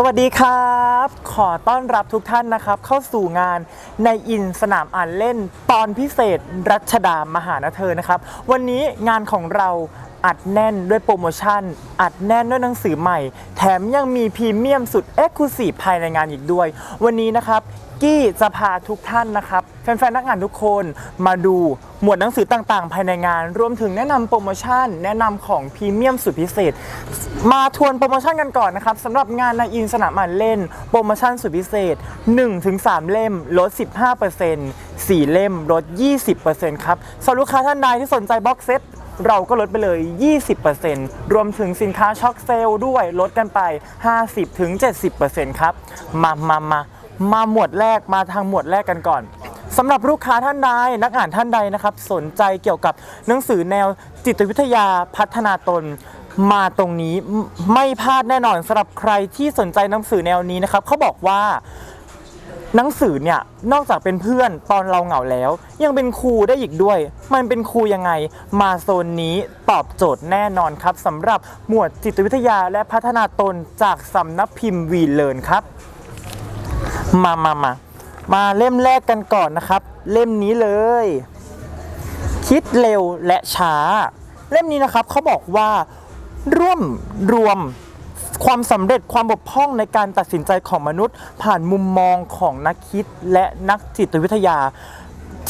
สวัสดีครับ ขอต้อนรับทุกท่านนะครับ เข้าสู่งานในอินสนามอ่านเล่นตอนพิเศษรัชดามหานเธอนะครับ วันนี้งานของเราอัดแน่นด้วยโปรโมชั่น อัดแน่นด้วยหนังสือใหม่ แถมยังมีพรีเมียมสุดเอ็กซ์คลูซีฟภายในงานอีกด้วย วันนี้นะครับ กี้จะพาทุกท่านนะครับแฟนๆนักงานทุกคนมาดูหมวดหนังสือต่างๆ ภายในงาน รวมถึงแนะนำโปรโมชั่น แนะนำของพรีเมียมสุดพิเศษ มาทวนโปรโมชั่นกันก่อนนะครับสำหรับงานในอินสนามอ่านเล่น โปรโมชั่นสุดพิเศษ 1-3 เล่มลด 15% 4 เล่มลด 20%ครับสำหรับลูกค้าท่านใดที่สนใจบ็อกเซตเราก็ลดไปเลย 20%รวมถึงสินค้าช็อคเซลล์ด้วยลดกันไป 50-70%ครับ มามามา มาหมวดแรกมาทางหมวดแรกกันก่อนสำหรับลูกค้าท่านใดนักอ่านท่านใดนะครับ สนใจเกี่ยวกับหนังสือแนวจิตวิทยาพัฒนาตนมาตรงนี้ไม่ไม่พลาดแน่นอนสำหรับใครที่สนใจหนังสือแนวนี้นะครับเขาบอกว่าหนังสือเนี่ยนอกจากเป็นเพื่อนตอนเราเหงาแล้ว ยังเป็นครูได้อีกด้วย มันเป็นครูยังไง มาโซนนี้ตอบโจทย์แน่นอนครับสำหรับหมวดจิตวิทยาและพัฒนาตนจากสำนักพิมพ์วีเลิร์นครับ มามามามาเล่มแรกกันก่อนนะครับ เล่มนี้เลย คิดเร็วและช้า เล่มนี้นะครับเขาบอกว่าร่วมรวมความสำเร็จความบกพร่องในการตัดสินใจของมนุษย์ ผ่านมุมมองของนักคิดและนักจิตวิทยา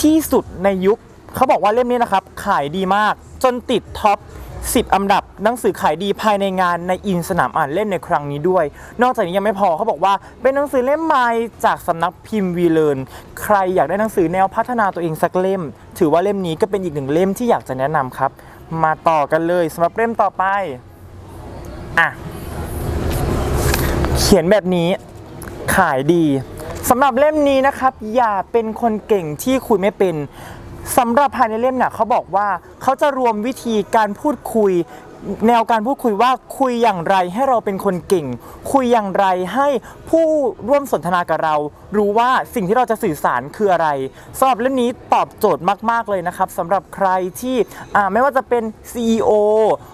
ที่สุดในยุคเขาบอกว่าเล่มนี้นะครับ ขายดีมากจนติดท็อป 10 อันดับหนังสือขายดีภายในงานในอินสนามอ่านเล่นในครั้งนี้ด้วย นอกจากนี้ยังไม่พอเขาบอกว่า เป็นหนังสือเล่มใหม่จากสำนักพิมพ์วีเลนใครอยากได้หนังสือแนวพัฒนาตัวเองสักเล่ม ถือว่าเล่มนี้ก็เป็นอีกหนึ่งเล่มที่อยากจะแนะนำครับ มาต่อกันเลยสำหรับเล่มต่อไปอะเขียนแบบนี้ขายดีสำหรับเล่มนี้นะครับ อย่าเป็นคนเก่งที่คุยไม่เป็น สำหรับภายในเล่มเนี่ยเขาบอกว่าเขาจะรวมวิธีการพูดคุย แนวการพูดคุยว่าคุยอย่างไรให้เราเป็นคนเก่ง คุยอย่างไรให้ผู้ร่วมสนทนากับเรา รู้ว่าสิ่งที่เราจะสื่อสารคืออะไรสำหรับเล่มนี้ตอบโจทย์มาก ๆ เลยนะครับสำหรับใครที่ไม่ว่าจะเป็น CEO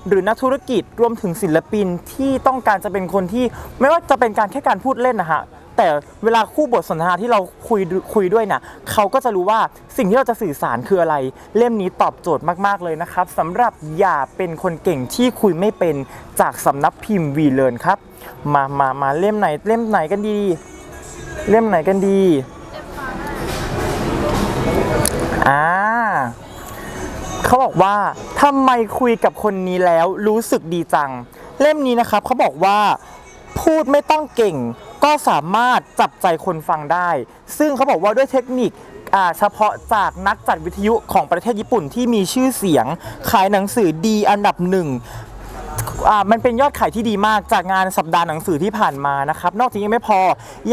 หรือนักธุรกิจรวมถึงศิลปินที่ต้องการจะเป็นคนที่ไม่ว่าจะเป็นการแค่การพูดเล่นนะฮะ แต่เวลาคู่บทสนทนาที่เราคุยคุยด้วยนี่ยเขาก็จะรู้ว่าสิ่งที่เราจะสื่อสารคืออะไร เล่มนี้ตอบโจทย์มากๆเลยนะครับสำหรับอย่าเป็นคนเก่งที่คุยไม่เป็นจากสำนักพิมพ์วีเลนครับ มามามาเล่มไหนเล่มไหนกันดี เล่มไหนกันดีอ่าเขาบอกว่าทำไมคุยกับคนนี้แล้วรู้สึกดีจัง เล่มนี้นะครับเขาบอกว่าพูดไม่ต้องเก่ง ก็สามารถจับใจคนฟังได้ ซึ่งเขาบอกว่าด้วยเทคนิคเฉพาะจากนักจัดวิทยุของประเทศญี่ปุ่นที่มีชื่อเสียง ขายหนังสือดีอันดับหนึ่งมันเป็นยอดขายที่ดีมากจากงานสัปดาห์หนังสือที่ผ่านมานะครับ นอกจากนี้ยังไม่พอ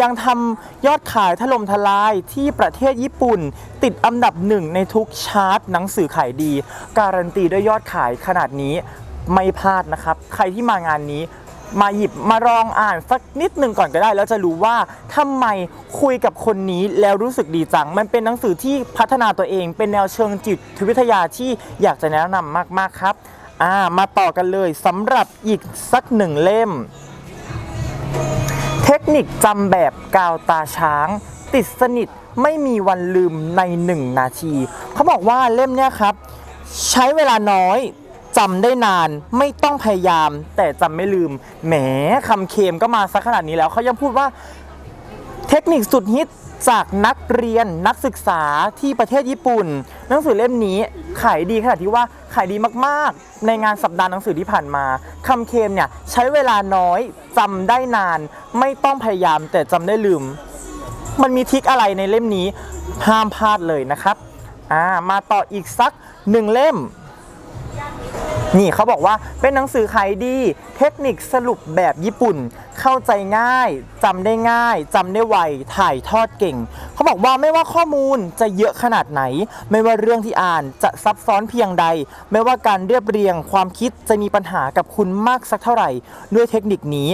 ยังทำยอดขายถล่มทลายที่ประเทศญี่ปุ่น ติดอันดับหนึ่งในทุกชาร์ตหนังสือขายดี การันตีด้วยยอดขายขนาดนี้ไม่พลาดนะครับ ใครที่มางานนี้ มาหยิบมาลองอ่านสักนิดหนึ่งก่อนก็ได้ แล้วจะรู้ว่าทำไมคุยกับคนนี้แล้วรู้สึกดีจัง มันเป็นหนังสือที่พัฒนาตัวเอง เป็นแนวเชิงจิตวิทยาที่อยากจะแนะนำมาก ๆ ครับอ่ามาต่อกันเลยสำหรับอีกสักหนึ่งเล่ม เทคนิคจำแบบกาวตาช้าง ติดสนิทไม่มีวันลืมในหนึ่งนาที เขาบอกว่าเล่มเนี้ยครับ ใช้เวลาน้อย จำได้นานไม่ต้องพยายาม แต่จำไม่ลืม แหมคำเคมก็มาสักขนาดนี้แล้วเขายังพูดว่าเทคนิคสุดฮิตจากนักเรียนนักศึกษาที่ประเทศญี่ปุ่น หนังสือเล่มนี้ขายดีขนาดที่ว่าขายดีมากๆ ในงานสัปดาห์หนังสือที่ผ่านมาคำเคมเนี่ยใช้เวลาน้อยจำได้นาน ไม่ต้องพยายามแต่จำได้ลืม มันมีทิกอะไรในเล่มนี้ห้ามพลาดเลยนะครับอ่ามาต่ออีกสักหนึ่งเล่ม นี่เขาบอกว่าเป็นหนังสือขายดี เทคนิคสรุปแบบญี่ปุ่น เข้าใจง่ายจำได้ง่ายจำได้ไวถ่ายทอดเก่ง เขาบอกว่าไม่ว่าข้อมูลจะเยอะขนาดไหน ไม่ว่าเรื่องที่อ่านจะซับซ้อนเพียงใด ไม่ว่าการเรียบเรียงความคิดจะมีปัญหากับคุณมากสักเท่าไหร่ ด้วยเทคนิคนี้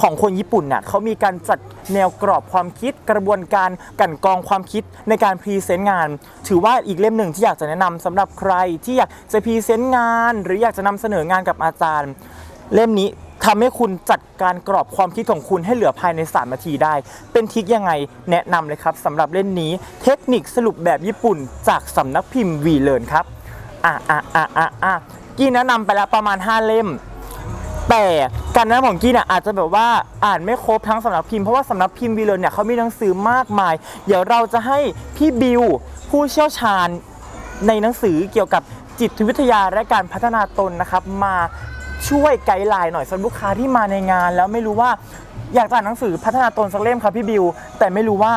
ของคนญี่ปุ่นน่ะเขามีการจัดแนวกรอบความคิดกระบวนการกันกรองความคิดในการพรีเซนต์งาน ถือว่าอีกเล่มหนึ่งที่อยากจะแนะนำสำหรับใครที่อยากจะพรีเซนต์งาน หรืออยากจะนำเสนองานกับอาจารย์ เล่มนี้ทำให้คุณจัดการกรอบความคิดของคุณให้เหลือภายใน 3 นาทีได้ เป็นทริคยังไงแนะนำเลยครับสำหรับเล่นนี้เทคนิคสรุปแบบญี่ปุ่น จากสำนักพิมพ์วีเลนครับอะอะอะอะอะกี้แนะนำไปแล้วประมาณ 5 เล่ม แต่การแนะนของกี้เนี่ยอาจจะแบบว่าอ่านไม่ครบทั้งสำนักพิมพ์เพราะว่าสำนักพิมพ์วีเลนเนี่ยเขามีหนังสือมากมาย เดี๋ยวเราจะให้พี่บิวผู้เชี่ยวชาญในหนังสือเกี่ยวกับจิตวิทยาและการพัฒนาตนนะครับ มาช่วยไกด์ไลน์หน่อยสำหรับลูกค้าที่มาในงาน แล้วไม่รู้ว่าอยากจะอ่านหนังสือพัฒนาตนสักเล่มครับพี่บิว แต่ไม่รู้ว่า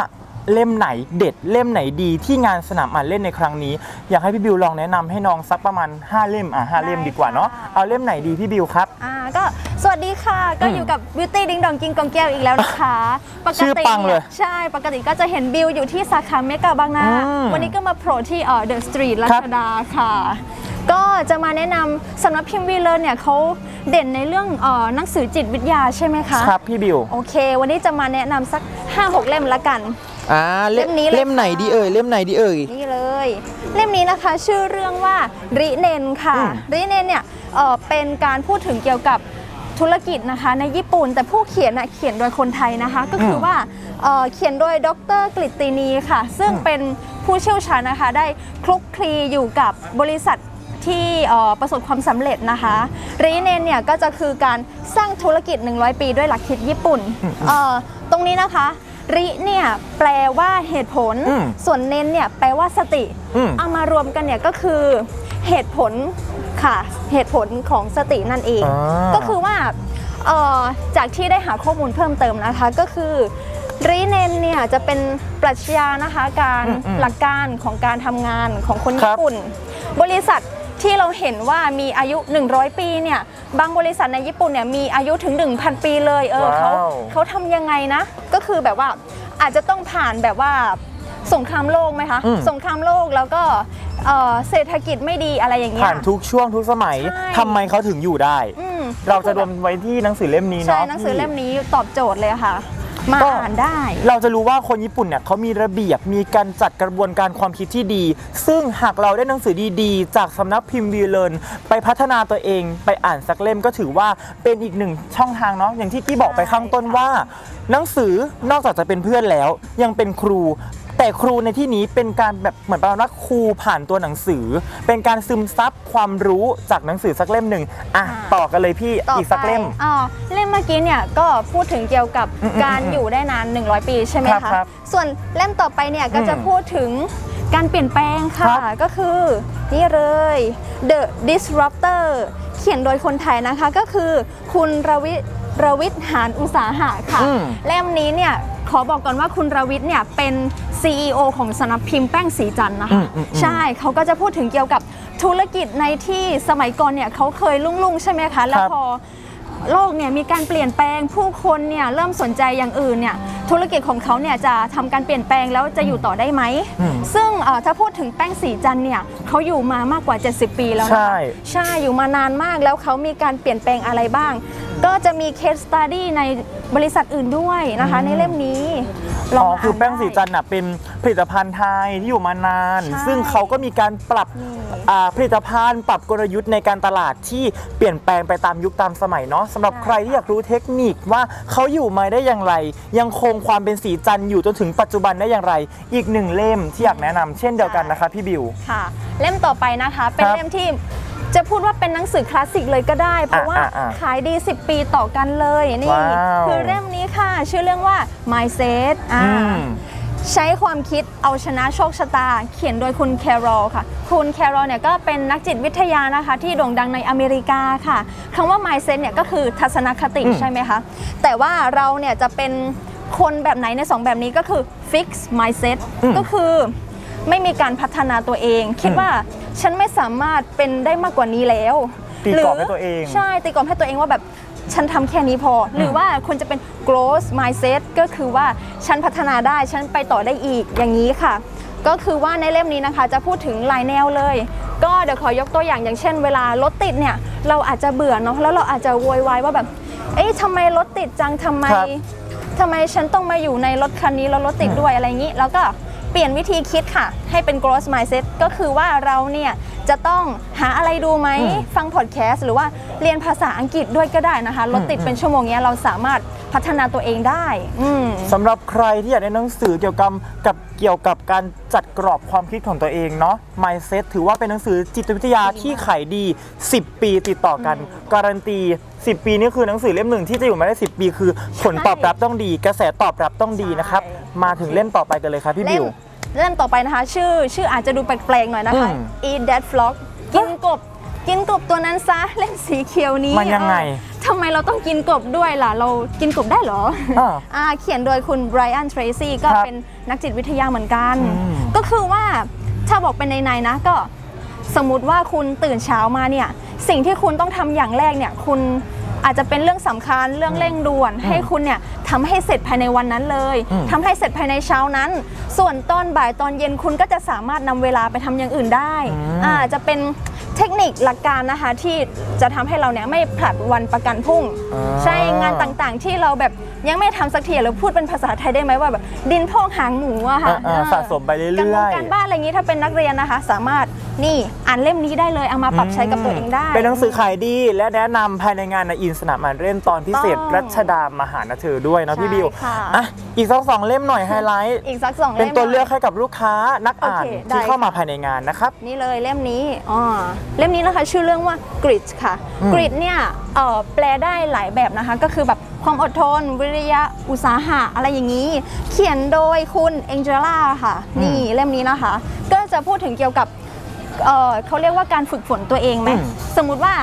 เล่มไหนเด็ดเล่มไหนดีที่งานสนามอ่านเล่นในครั้งนี้ อยากให้พี่บิวลองแนะนำให้น้องสักประมาณ 5 เล่มอะห้าเล่มดีกว่าเนาะได้ค่ะ เอาเล่มไหนดีพี่บิวครับ อ่าก็สวัสดีค่ะ ก็อืมอยู่กับ Beauty ดิ้งดองกิงกองแก้วอีกแล้วนะคะปกชื่อติปังเลยนี่ใช่ปกติก็จะเห็นบิวอยู่ที่สาขาเมกาบางนา อืมวันนี้ก็มาโผล่ที่เอ่อเดอะสตรีทรัครับชดาค่ะ ก็จะมาแนะนำสำนักพิมพ์วีเลอร์เนี่ยเขาเด่นในเรื่องเอ่อหนังสือจิตวิทยาใช่ไหมคะ ครับพี่บิว โอเค วันนี้จะมาแนะนำสัก 5-6 เล่มละกัน อ่าเล่มนี้เลยเล่มไหนค่ะ ดีเอ่ยเล่มไหนดีเอ่ย นี่เลย เล่มนี้นะคะชื่อเรื่องว่าริเนนค่ะอืม ริเนนเนี่ยเอ่อเป็นการพูดถึงเกี่ยวกับธุรกิจนะคะในญี่ปุ่น แต่ผู้เขียนน่ะเขียนโดยคนไทยนะคะ ก็คือว่าเอ่อเขียนโดยดรกฤตินีค่ะ ซึ่งเป็นผู้เชี่ยวชาญนะคะ ได้คลุกคลีอยู่กับบริษัทที่เอ่อประสบความสำเร็จนะคะริเนนเนี่ยก็จะคือการสร้างธุรกิจ 100 ปีด้วยหลักคิดญี่ปุ่นเอ่อตรงนี้นะคะ ริเนี่ยแปลว่าเหตุผล อืมส่วนเน้นเนี่ยแปลว่าสติ อืม เอามารวมกันเนี่ยก็คือเหตุผลค่ะเหตุผลของสตินั่นเอง อ่า ก็คือว่าเอ่อจากที่ได้หาข้อมูลเพิ่มเติมนะคะ ก็คือรีเนนเนี่ยจะเป็นปรัชญานะคะการอืมอืมหลักการของการทำงานของคนครัญี่บปุ่น บริษัท ที่เราเห็นว่ามีอายุ 100 ปีเนี่ยบางบริษัทในญี่ปุ่นเนี่ยมีอายุถึง 1,000 ปีเลยเออเขาว้าว เขาทำยังไงนะ ก็คือแบบว่าอาจจะต้องผ่านแบบว่าสงครามโลกไหมคะ อืม สงครามโลกแล้วก็เอ่อเศรษฐกิจไม่ดีอะไรอย่างเงี้ย ผ่านทุกช่วงทุกสมัยใช่ ทำไมเขาถึงอยู่ได้ อืมเราจะรวมไว้ที่หนังสือเล่มนี้ใช่เนาะหนังสือพี่เล่มนี้ตอบโจทย์เลยค่ะ มาก็ อ่านได้ เราจะรู้ว่าคนญี่ปุ่นเนี่ยเขามีระเบียบมีการจัดกระบวนการความคิดที่ดี ซึ่งหากเราได้หนังสือดีๆ จากสำนักพิมพ์วีเลนไปพัฒนาตัวเองไปอ่านสักเล่มก็ถือว่าเป็นอีกหนึ่งช่องทางเนาะอย่างที่กี้บอกไปข้างต้นว่า หนังสือนอกจากจะเป็นเพื่อนแล้ว ยังเป็นครู แต่ครูในที่นี้เป็นการแบบเหมือนประมาณว่าครูผ่านตัวหนังสือ เป็นการซึมซับความรู้จากหนังสือสักเล่มหนึ่งอะอ่า ต่อกันเลยพี่ต่ออีกสักเล่ม ไปอ่าเล่มเมื่อกี้เนี่ยก็พูดถึงเกี่ยวกับอืมอืมการอยู่ได้นาน 100 ปีใช่ไหมครับคะ ครับส่วนเล่มต่อไปเนี่ยก็จะอืมพูดถึง การเปลี่ยนแปลงค่ะครับก็คือนี่เลย The Disruptor เขียนโดยคนไทยนะคะก็คือคุณรวิรวิทย์หานอุตสาหะค่ะอืมเล่มนี้เนี่ยขอบอกก่อนว่าคุณรวิทย์เนี่ยเป็น CEO ของสำนักพิมพ์แป้งสีจันทร์นะอืคะมอืมอืมใช่เขาก็จะพูดถึงเกี่ยวกับธุรกิจในที่สมัยก่อนเนี่ยเขาเคยรุ่งๆ ใช่ไหมคะ แล้วครับพอ โลกเนี่ยมีการเปลี่ยนแปลงผู้คนเนี่ยเริ่มสนใจอย่างอื่นเนี่ยธุรกิจของเขาเนี่ยจะทำการเปลี่ยนแปลงแล้วจะอยู่ต่อได้ไหมอืมซึ่งเอ่อถ้าพูดถึงแป้งสีจันทร์เนี่ยเขาอยู่มามากกว่า 70 ปีแล้วนะใช่คะใช่อยู่มานานมากแล้วเขามีการเปลี่ยนแปลงอะไรบ้าง ก็จะมีเคสตัดดี้ในบริษัทอื่นด้วยนะคะอืมในเล่มนี้ ลอ๋งอมาคือแป้งได้สีจันทร์น่ะเป็นผลิตภัณฑ์ไทยที่อยู่มานาน ใช่ซึ่งเขาก็มีการปรับนี่ อ่าผลิตภัณฑ์ ปรับกลยุทธ์ในการตลาดที่เปลี่ยนแปลงไปตามยุคตามสมัยเนาะสำหรับใช่ใครที่อยากรู้เทคนิคว่าเขาอยู่มาได้อย่างไร ยังคงความเป็นสีจันทร์อยู่จนถึงปัจจุบันได้อย่างไร อีกหนึ่งเล่มที่อยากแนะนำเช่นเดียวกันนะคะพี่บิว ค่ะ เล่มต่อไปนะคะ เป็นครับ เล่มที่ จะพูดว่าเป็นหนังสือคลาสสิกเลยก็ได้ เพราะว่าอะอะขายดี 10 ปีต่อกันเลยนี่ว้าวคือเล่มนี้ค่ะ ชื่อเรื่องว่า Mindset อ่าอืมใช้ความคิดเอาชนะโชคชะตา เขียนโดยคุณแคโรลค่ะ คุณแคโรลเนี่ยก็เป็นนักจิตวิทยานะคะ ที่โด่งดังในอเมริกาค่ะคำว่า mindset เนี่ยก็คือทัศนคติอืมใช่ไหมคะแต่ว่าเราเนี่ยจะเป็นคนแบบไหนในสองแบบนี้ก็คือ fix mindset ก็คือไม่มีการพัฒนาตัวเอง คิดว่า ฉันไม่สามารถเป็นได้มากกว่านี้แล้วตีกรอบให้ตัวเองใช่ตีกรอบให้ตัวเองว่าแบบฉันทำแค่นี้พอ หรือว่าคุณจะเป็น growth mindset ก็คือว่าฉันพัฒนาได้ฉันไปต่อได้อีกอย่างนี้ค่ะ ก็คือว่าในเล่มนี้นะคะ จะพูดถึงหลายแนวเลย ก็เดี๋ยวขอยกตัวอย่างอย่างเช่น เวลารถติดเนี่ยเราอาจจะเบื่อเนาะแล้วเราอาจจะโวยวายว่าแบบ เอ๊ะทำไมรถติดจังทำไมครับทำไมฉันต้องมาอยู่ในรถคันนี้แล้วรถติดด้วยอะไรอย่างนี้ แล้วก็ เปลี่ยนวิธีคิดค่ะ ให้เป็น growth mindset ก็คือว่าเราเนี่ยจะต้องหาอะไรดูไหมอืมฟังพอดแคสต์หรือว่าเรียนภาษาอังกฤษด้วยก็ได้นะคะรถติดอืมเป็นชั่วโมงเนี้ยเราสามารถพัฒนาตัวเองได้อืม สำหรับใครที่อยากได้หนังสือเกี่ยวกับกับเกี่ยวกับการจัดกรอบความคิดของตัวเองเนาะ Mindset ถือว่าเป็นหนังสือจิตวิทยาที่ขายดี 10 ปีติดต่อกัน การันตี 10 ปีนี่คือหนังสือเล่มหนึ่งที่จะอยู่มาได้ 10 ปี คือผลตอบรับต้องดี กระแสตอบรับต้องดีนะครับใช่มาถึงเล่มต่อไปกันเลยครับพี่เล่บิมว เล่มต่อไปนะคะ ชื่อชื่ออาจจะดูแปลกๆหน่อยนะคะอืม Eat That Frog กินกบกินกบตัวนั้นซะเล่มสีเขียวนี้มันยังไงเออทำไมเราต้องกินกบด้วยล่ะ เรากินกบได้เหรออ่าอ่าเขียนโดยคุณไบรอันเทรซี่ก็ครับเป็นนักจิตวิทยาเหมือนกันอืมก็คือว่าถ้าบอกเป็นในๆนะก็สมมุติว่าคุณตื่นเช้ามาเนี่ย สิ่งที่คุณต้องทำอย่างแรกเนี่ยคุณอาจจะเป็นเรื่องสำคัญเรื่องเร่งด่วน ให้คุณเนี่ยทำให้เสร็จภายในวันนั้นเลยอืมทำให้เสร็จภายในเช้านั้น ส่วนตอนบ่ายตอนเย็นคุณก็จะสามารถนำเวลาไปทำอย่างอื่นได้อืมอ่าจะเป็นเทคนิคหลักการนะคะที่จะทำให้เราเนี่ยไม่ผลัดวันประกันพรุ่งอ่าใช่งานต่างๆ ที่เราแบบยังไม่ทำสักทีเราพูดเป็นภาษาไทยได้ไหมว่าแบบดินพองหางหมูอะค่ะอ่าๆสะสมไปเรื่อยๆการบ้านการบ้านอะไรอย่างนี้ถ้าเป็นนักเรียนนะคะ สามารถนี่อ่านเล่มนี้ได้เลยเอามาปรับใช้กับตัวเองได้ เป็นหนังสือขายดีและแนะนำภายในงานในอินสนามอ่านเล่นตอนพิเศษต้องรัชดามหานเธอด้วยเนาะพี่ใช่บิวค่ะ อะอีกสักสองเล่มหน่อยไฮไลท์อีกสักสองเป็นเล่ม ตัวเลือกหน่ยให้กับลูกค้านักอ่านโอเคได้ ที่เข้ามาค่ะภายในงานนะครับ นี่เลยเล่มนี้อ๋อเล่มนี้นะคะชื่อเรื่องว่า grit ค่ะอืม grit เนี่ยเอ่อแปลได้หลายแบบนะคะ ก็คือแบบความอดทน วิริยะอุตสาหะอะไรอย่างนี้ เขียนโดยคุณเองเจล่าค่ะนี่เล่มนี้นะคะ ก็จะพูดถึงเกี่ยวกับเอ่อเขาเรียกว่าการฝึกฝนตัวเองไหมอืม สมมุติว่า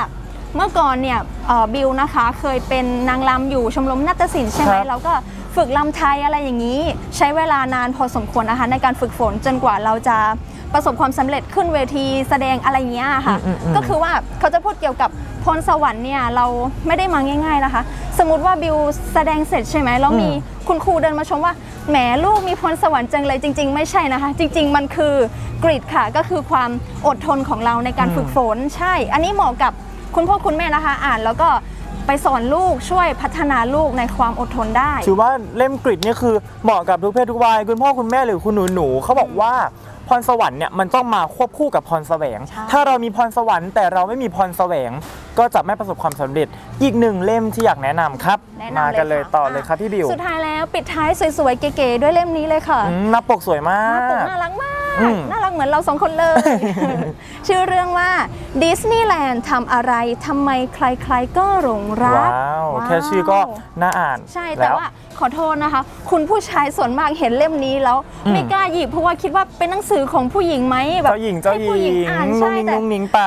เมื่อก่อนเนี่ยเอ่อบิวนะคะเคยเป็นนางรำอยู่ชมรมนาฏศิลป์ใช่ไหมครับแล้วก็ฝึกรำไทยอะไรอย่างนี้ ใช้เวลานานพอสมควรนะคะในการฝึกฝนจนกว่าเราจะประสบความสำเร็จขึ้นเวทีแสดงอะไรอย่างเงี้ยค่ะอืมอืมก็คือว่าเขาจะพูดเกี่ยวกับพรสวรรค์เนี่ยเราไม่ได้มาง่าย ๆนะคะ สมมติว่าบิวแสดงเสร็จใช่ไหมแล้วมีอืมคุณครูเดินมาชมว่าแหมลูกมีพรสวรรค์จังเลยจริง ๆ ไม่ใช่นะคะ จริง ๆ มันคือกริดค่ะ ก็คือความอดทนของเราในการอืมฝึกฝนใช่ อันนี้เหมาะกับ คุณพ่อคุณแม่นะคะ อ่านแล้วก็ไปสอนลูกช่วยพัฒนาลูกในความอดทนได้ ถือว่าเล่มกริดเนี่ยคือเหมาะกับทุกเพศทุกวัยคุณพ่อคุณแม่หรือคุณหนูหนูๆเขาบอกว่าพรสวรรค์เนี่ยมันต้องมาควบคู่กับพรแสวง ใช่ ถ้าเรามีพรสวรรค์แต่เราไม่มีพรแสวง ก็จะไม่ประสบความสำเร็จ อีกหนึ่งเล่มที่อยากแนะนำครับแนะนำมากันเลยค่ะต่อเลยครับพี่บิวสุดท้ายแล้วปิดท้ายสวยๆเก๋ๆด้วยเล่มนี้เลยค่ะอืมหน้าปกสวยมาหน้าปกก น่ารักมาก อืม น่ารักเหมือนเราสองคนเลย ชื่อเรื่องว่าดิสนีย์แลนด์ทำอะไรทำไมใครๆก็หลงรัก ว้าวแค่ชื่อก็น่าอ่านใช่แต่ล้ว่าขอโทษนะคะ คุณผู้ชายส่วนมากเห็นเล่มนี้แล้ว อืม ไม่กล้าหยิบเพราะว่าคิดว่าเป็นหนังสือของผู้หญิงไหมแบบเจ้าหญิงเจ้าหให้ผู้ญิงอ่านนุ่งใช่นิ้งแต่ นุ่งนิ้งไป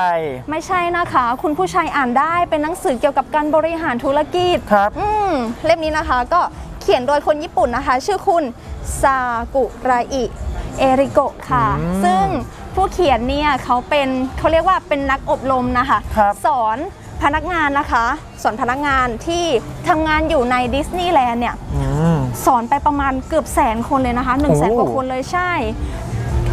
ไม่ใช่นะคะ คุณผู้ชายอ่านได้เป็นหนังสือเกี่ยวกับการบริหารธุรกิจ ครับ อืมเล่มนี้นะคะก็เขียนโดยคนญี่ปุ่นนะคะ ชื่อคุณซากุระอิเอริโกะค่ะอืมซึ่งผู้เขียนเนี่ยเขาเป็นเขาเรียกว่าเป็นนักอบรมนะคะครับสอนพนักงานนะคะ สอนพนักงานที่ทำงานอยู่ในดิสนีย์แลนด์เนี่ยอืมสอนไปประมาณเกือบแสนคนเลยนะคะ1นึ่งแสนโอ้กว่าคนเลยใช่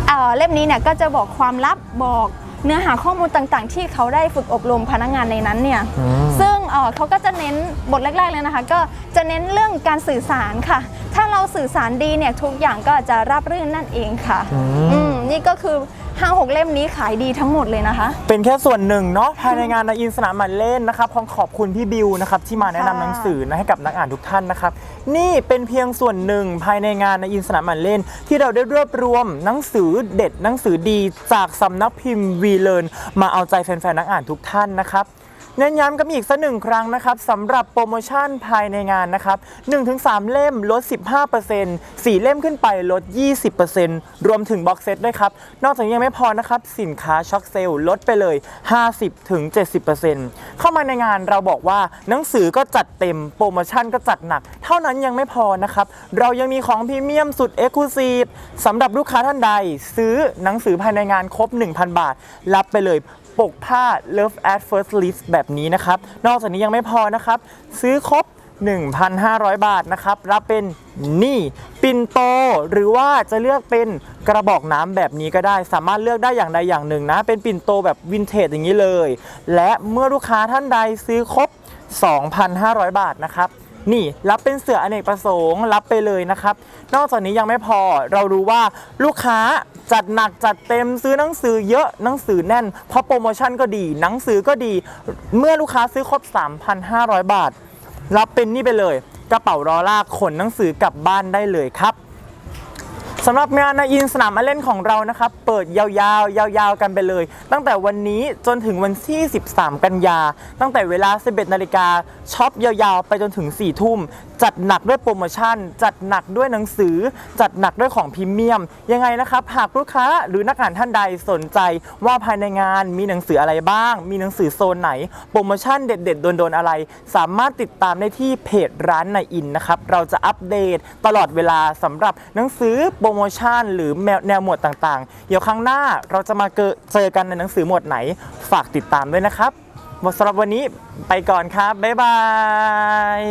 เอ่อเล่มนี้เนี่ยก็จะบอกความลับบอก เนื้อหาข้อมูลต่างๆ ที่เขาได้ฝึกอบรมพนักงานในนั้นเนี่ยอืมซึ่งเอ่อเขาก็จะเน้นบทแรกๆเลยนะคะ ก็จะเน้นเรื่องการสื่อสารค่ะ ถ้าเราสื่อสารดีเนี่ยทุกอย่างก็จะราบรื่นนั่นเองค่ะอืมอืมนี่ก็คือ ห้าหกเล่มนี้ขายดีทั้งหมดเลยนะคะ เป็นแค่ส่วนหนึ่งเนาะภายในงานในอินสนามมันเล่นนะครับขอขอบคุณพี่บิวนะครับที่มาแนะนำหนังสือนะให้กับนักอ่านทุกท่านนะครับ นี่เป็นเพียงส่วนหนึ่งภายในงานในอินสนามมันเล่น ที่เราได้รวบรวมหนังสือเด็ดหนังสือดีจากสำนักพิมพ์วีเลนมาเอาใจแฟนๆนักอ่านทุกท่านนะครับ เน้นย้ำกันอีกสักหนึ่งครั้งนะครับสำหรับโปรโมชั่นภายในงานนะครับ 1-3 เล่มลด 15% 4 เล่มขึ้นไปลด 20%รวมถึงบ็อกเซตด้วยครับ นอกจากนี้ยังไม่พอนะครับ สินค้าช็อคเซลล์ลดไปเลย 50-70%เข้ามาในงานเราบอกว่าหนังสือก็จัดเต็มโปรโมชั่นก็จัดหนัก เท่านั้นยังไม่พอนะครับ เรายังมีของพรีเมียมสุดเอ็กซ์คลูซีฟสำหรับลูกค้าท่านใด ซื้อหนังสือภายในงานครบ 1,000 บาท รับไปเลย ปกผ้า Love at First List แบบนี้นะครับ นอกจากนี้ยังไม่พอนะครับ ซื้อครบ 1,500 บาทนะครับ รับเป็นนี่ปินโต หรือว่าจะเลือกเป็นกระบอกน้ำแบบนี้ก็ได้ สามารถเลือกได้อย่างใดอย่างหนึ่งนะ เป็นปินโตแบบวินเทจอย่างนี้เลย และเมื่อลูกค้าท่านใดซื้อครบ 2,500 บาทนะครับนี่รับเป็นเสืออเนกประสงค์รับไปเลยนะครับ นอกจากนี้ยังไม่พอเรารู้ว่าลูกค้า จัดหนักจัดเต็มซื้อหนังสือเยอะหนังสือแน่น เพราะโปรโมชั่นก็ดี หนังสือก็ดี เมื่อลูกค้าซื้อครบ 3,500 บาท รับเป็นนี่ไปเลย กระเป๋ารอลากขนหนังสือกลับบ้านได้เลยครับ สำหรับงานในอินสนามมาเล่นของเรานะครับ เปิดยาวๆ ยาวๆ กันไปเลย ตั้งแต่วันนี้จนถึงวันที่ 13 กันยา ตั้งแต่เวลา 11 นาฬิกาช็อปยาวๆ ไปจนถึง 4 ทุ่ม จัดหนักด้วยโปรโมชั่น จัดหนักด้วยหนังสือ จัดหนักด้วยของพรีเมียม ยังไงนะครับ หากลูกค้าหรือนักอ่านท่านใดสนใจว่าภายในงานมีหนังสืออะไรบ้าง มีหนังสือโซนไหน โปรโมชั่นเด็ด ๆ โดนๆ อะไร สามารถติดตามได้ที่เพจร้านในอินนะครับ เราจะอัปเดตตลอดเวลาสำหรับหนังสือโปรโมชั่น หรือแนวหมวดต่างๆ เดี๋ยวครั้งหน้าเราจะมาเจอเจอกันในหนังสือหมวดไหน ฝากติดตามด้วยนะครับหมดสำหรับวันนี้ไปก่อนครับ บ๊ายบาย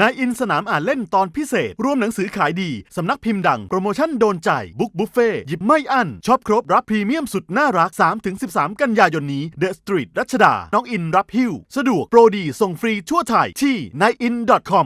นายอินสนามอ่านเล่นตอนพิเศษรวมหนังสือขายดี สำนักพิมพ์ดัง โปรโมชั่นโดนใจ บุ๊กบุฟเฟ่หยิบไม่อั้นช็อปครบ รับพรีเมียมสุดน่ารัก 3-13 กันยายนนี้เดอะสตรีทรัชดา น้องอินรับหิ้ว สะดวก โปรดีส่งฟรีทั่วไทยที่นายอิน .com